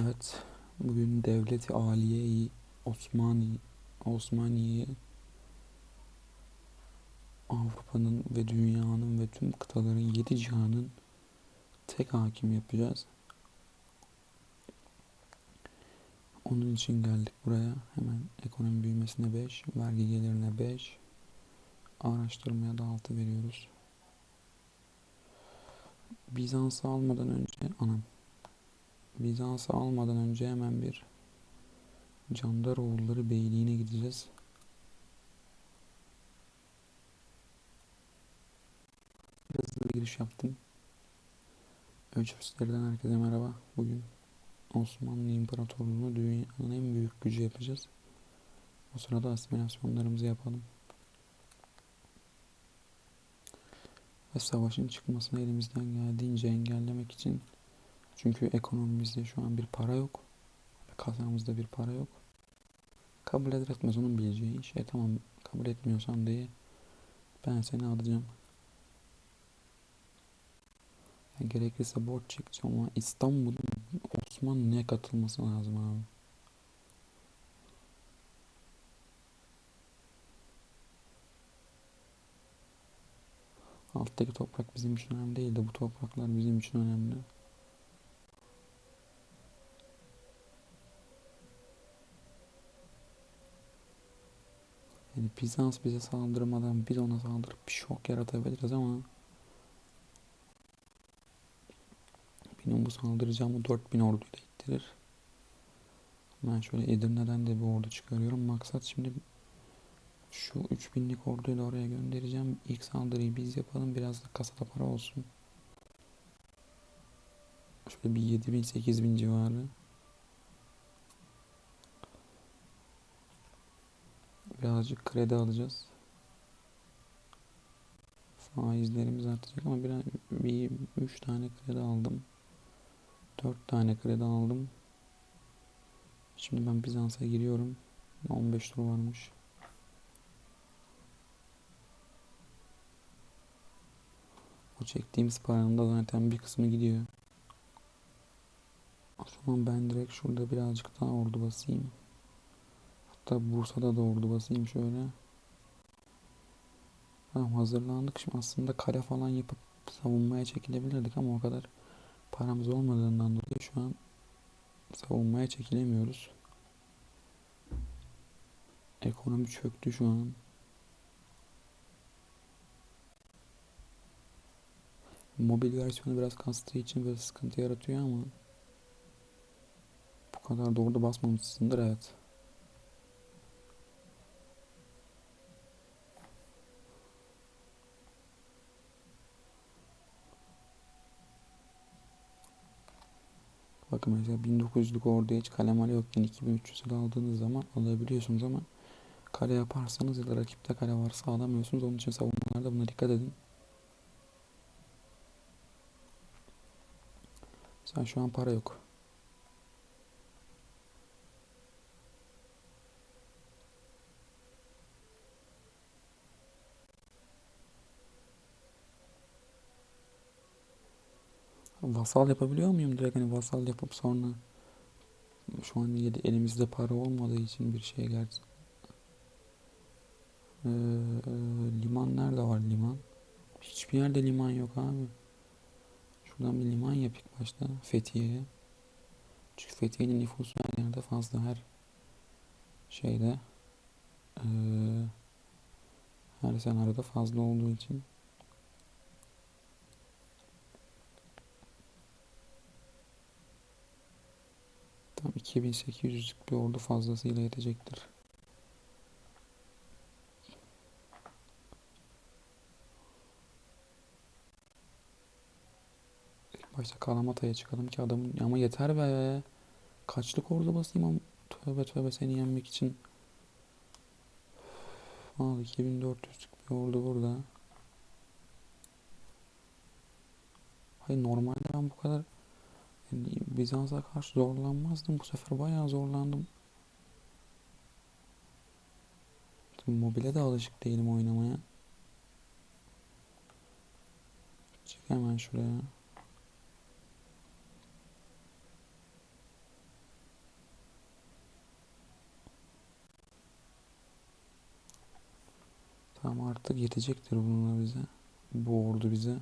Evet, bugün Devleti Aliye-i Osmani, Osmaniye Avrupa'nın ve dünyanın ve tüm kıtaların yedi cihanın tek hakim yapacağız. Onun için geldik buraya. Hemen ekonomi büyümesine 5, vergi gelirine 5, araştırmaya da 6 veriyoruz. Bizans'ı almadan önce anam. Bizans'ı almadan önce hemen bir Candaroğulları Beyliği'ne gideceğiz. Biraz hızlı giriş yaptım. Ölçüslerden herkese merhaba. Bugün Osmanlı İmparatorluğu'nu dünyanın en büyük gücü yapacağız. O sırada asimilasyonlarımızı yapalım. Ve savaşın çıkmasını elimizden geldiğince engellemek için çünkü ekonomimizde şu an bir para yok. Kasamızda bir para yok. Kabul eder etmez onun bileceği şey tamam kabul etmiyorsan diye ben seni alacağım. Yani gerekirse borç çekeceğim ama İstanbul'un Osmanlı'ya katılması lazım abi. Alttaki toprak bizim için önemli değil de bu topraklar bizim için önemli. Yani Bizans bize saldırmadan biz ona saldırıp bir şok yaratabiliriz ama benim bu saldıracağımı 4000 orduyu da ittirir. Ben şöyle Edirne'den de bir ordu çıkarıyorum. Maksat şimdi şu 3000'lik orduyu da oraya göndereceğim. İlk saldırıyı biz yapalım. Biraz da kasada para olsun. Şöyle bir 7000 8000 civarı. Birazcık kredi alacağız. Faizlerimiz artacak ama bir, bir 3 tane kredi aldım. 4 tane kredi aldım. Şimdi ben Bizans'a giriyorum. 15 tur varmış. O çektiğimiz paranın da zaten bir kısmı gidiyor. O zaman ben direkt şurada birazcık daha ordu basayım. Hatta Bursa'da da ordu basayım şöyle. Tamam hazırlandık. Şimdi aslında kale falan yapıp savunmaya çekilebilirdik ama o kadar paramız olmadığından dolayı şu an savunmaya çekilemiyoruz. Ekonomi çöktü şu an. Mobil versiyonu biraz kastığı için böyle sıkıntı yaratıyor ama bu kadar doğru da basmamışsındır evet. Bakın mesela 1900'lük orduya hiç kale male yokken 2300'ü aldığınız zaman alabiliyorsunuz ama kale yaparsanız ya da rakipte kale varsa alamıyorsunuz. Onun için savunmalarda buna dikkat edin. Sen şu an para yok. Vasal yapabiliyor muyum direkt hani vasal yapıp sonra şu an elimizde para olmadığı için bir şey gerçi. Ee, liman nerede var liman? Hiçbir yerde liman yok abi. Şuradan bir liman yap ilk başta Fethiye'ye. Çünkü Fethiye'nin nüfusu her yerde fazla her şeyde ee, her senaryoda fazla olduğu için. Tam 2800'lük bir ordu fazlasıyla yetecektir. İlk başta Kalamata'ya çıkalım ki adamın ama yeter be. Kaçlık ordu basayım ama tövbe tövbe seni yenmek için. Al 2400'lük bir ordu burada. Hayır normalde ben bu kadar yani Bizans'a karşı zorlanmazdım. Bu sefer bayağı zorlandım. Şimdi mobile de alışık değilim oynamaya. Çık hemen şuraya. Tamam artık yetecektir bununla bize. Bu ordu bize.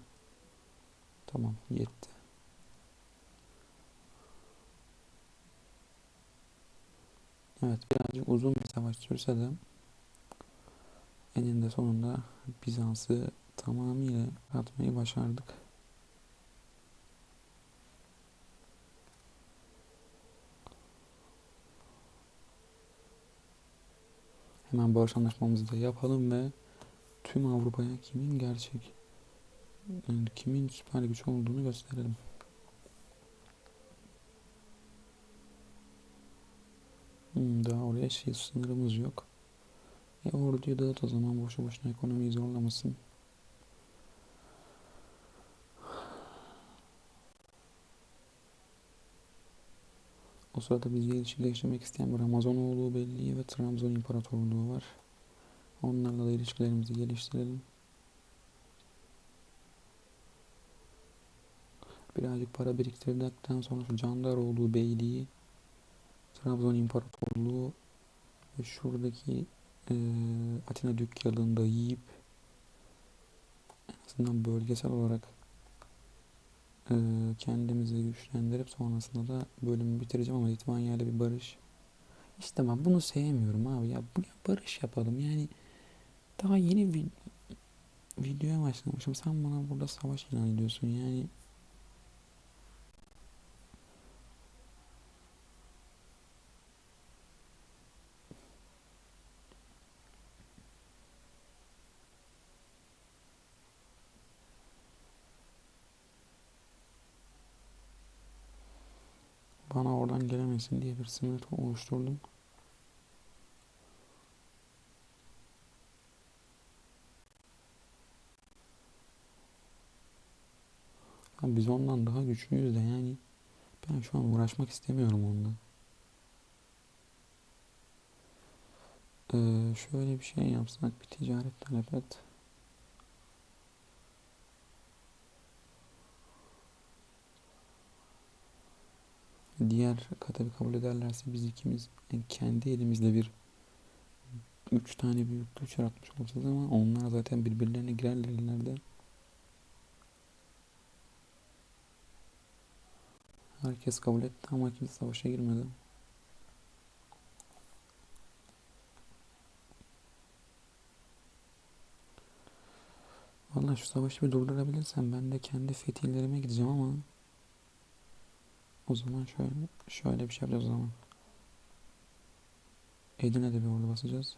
Tamam yetti. Evet birazcık uzun bir savaş sürse de eninde sonunda Bizans'ı tamamıyla atmayı başardık. Hemen barış anlaşmamızı da yapalım ve tüm Avrupa'ya kimin gerçek yani kimin süper güç olduğunu gösterelim. Hmm, daha oraya şey sınırımız yok. E orduyu dağıt o zaman boşu boşuna ekonomiyi zorlamasın. O sırada bizle ilişki geliştirmek isteyen Ramazonoğlu Belliği ve Trabzon İmparatorluğu var. Onlarla da ilişkilerimizi geliştirelim. Birazcık para biriktirdikten sonra şu Candaroğlu Beyliği, Trabzon İmparatorluğu ve şuradaki e, Atina Dükkanı'nı da yiyip en azından bölgesel olarak e, kendimizi güçlendirip sonrasında da bölümü bitireceğim ama Litvanya bir barış. İşte ben bunu sevmiyorum abi ya. Bu barış yapalım yani daha yeni bir videoya başlamışım. Sen bana burada savaş ilan ediyorsun yani. Bana gelemesin diye bir sınır oluşturdum. Ya biz ondan daha güçlüyüz de yani ben şu an uğraşmak istemiyorum onunla. Ee, şöyle bir şey yapsak bir ticaret talep et. Diğer katabi kabul ederlerse biz ikimiz yani kendi elimizle bir üç tane büyük güç yaratmış olacağız ama onlar zaten birbirlerine girerler ileride. Herkes kabul etti ama kimse savaşa girmedi. Vallahi şu savaşı bir durdurabilirsem ben de kendi fetihlerime gideceğim ama o zaman şöyle şöyle bir şey yapacağız o zaman. Edirne'de bir ordu basacağız.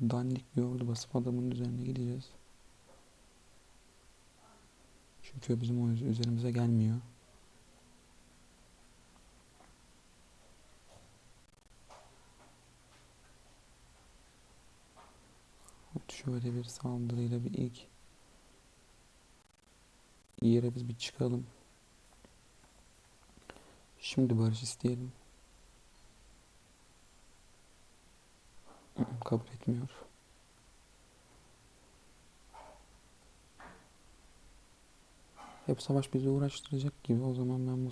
Dandik bir ordu basıp adamın üzerine gideceğiz. Çünkü bizim o üzerimize gelmiyor. Şöyle bir saldırıyla bir ilk yere biz bir çıkalım. Şimdi barış isteyelim. Kabul etmiyor. Hep savaş bizi uğraştıracak gibi. O zaman ben bu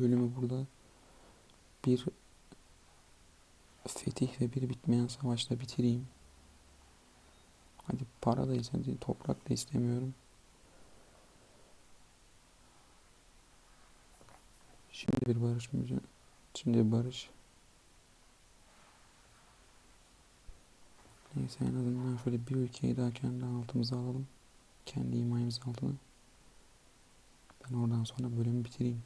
bölümü burada bir fetih ve bir bitmeyen savaşla bitireyim. Hadi para da istemiyorum, toprak da istemiyorum. Şimdi bir barış mı? Şimdi bir barış. Neyse en azından şöyle bir ülkeyi daha kendi altımıza alalım. Kendi himayemiz altına. Ben oradan sonra bölümü bitireyim.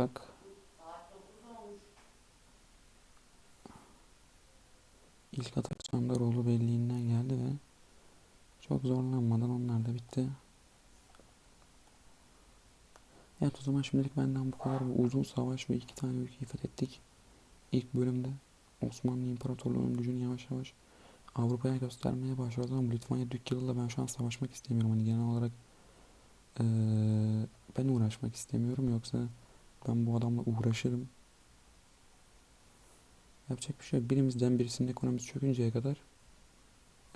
Atak. İlk atak Çandaroğlu belliğinden geldi ve çok zorlanmadan onlar da bitti. Evet o zaman şimdilik benden bu kadar bu uzun savaş ve iki tane ülkeyi fethettik. İlk bölümde Osmanlı İmparatorluğu'nun gücünü yavaş yavaş Avrupa'ya göstermeye başlıyoruz ama Litvanya Dükkalı'yla ben şu an savaşmak istemiyorum. Hani genel olarak ee, ben uğraşmak istemiyorum yoksa ben bu adamla uğraşırım. Yapacak bir şey yok. Birimizden birisinin ekonomisi çökünceye kadar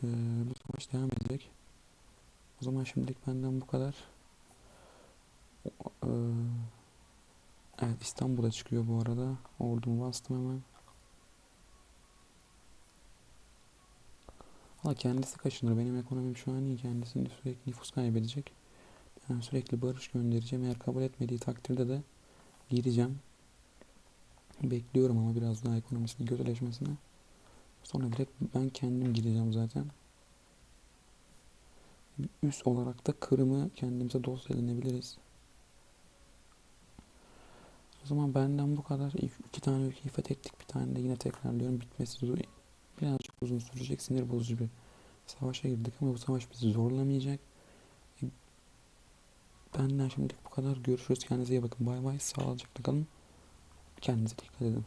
eee, bu savaş devam edecek. O zaman şimdilik benden bu kadar. Eee, evet İstanbul'a çıkıyor bu arada. Ordumu bastım hemen. Valla kendisi kaşınır. Benim ekonomim şu an iyi. Kendisinde sürekli nüfus kaybedecek. Ben sürekli barış göndereceğim. Eğer kabul etmediği takdirde de gireceğim. Bekliyorum ama biraz daha ekonomisinin kötüleşmesine. Sonra direkt ben kendim gireceğim zaten. Üst olarak da Kırım'ı kendimize dost edinebiliriz. O zaman benden bu kadar. İki tane ülkeyi fethettik. Bir tane de yine tekrarlıyorum. Bitmesi. Birazcık uzun sürecek. Sinir bozucu bir savaşa girdik ama bu savaş bizi zorlamayacak. E, Benden şimdilik bu kadar. Görüşürüz. Kendinize iyi bakın. Bay bay. Sağlıcakla kalın. Kendinize dikkat edin.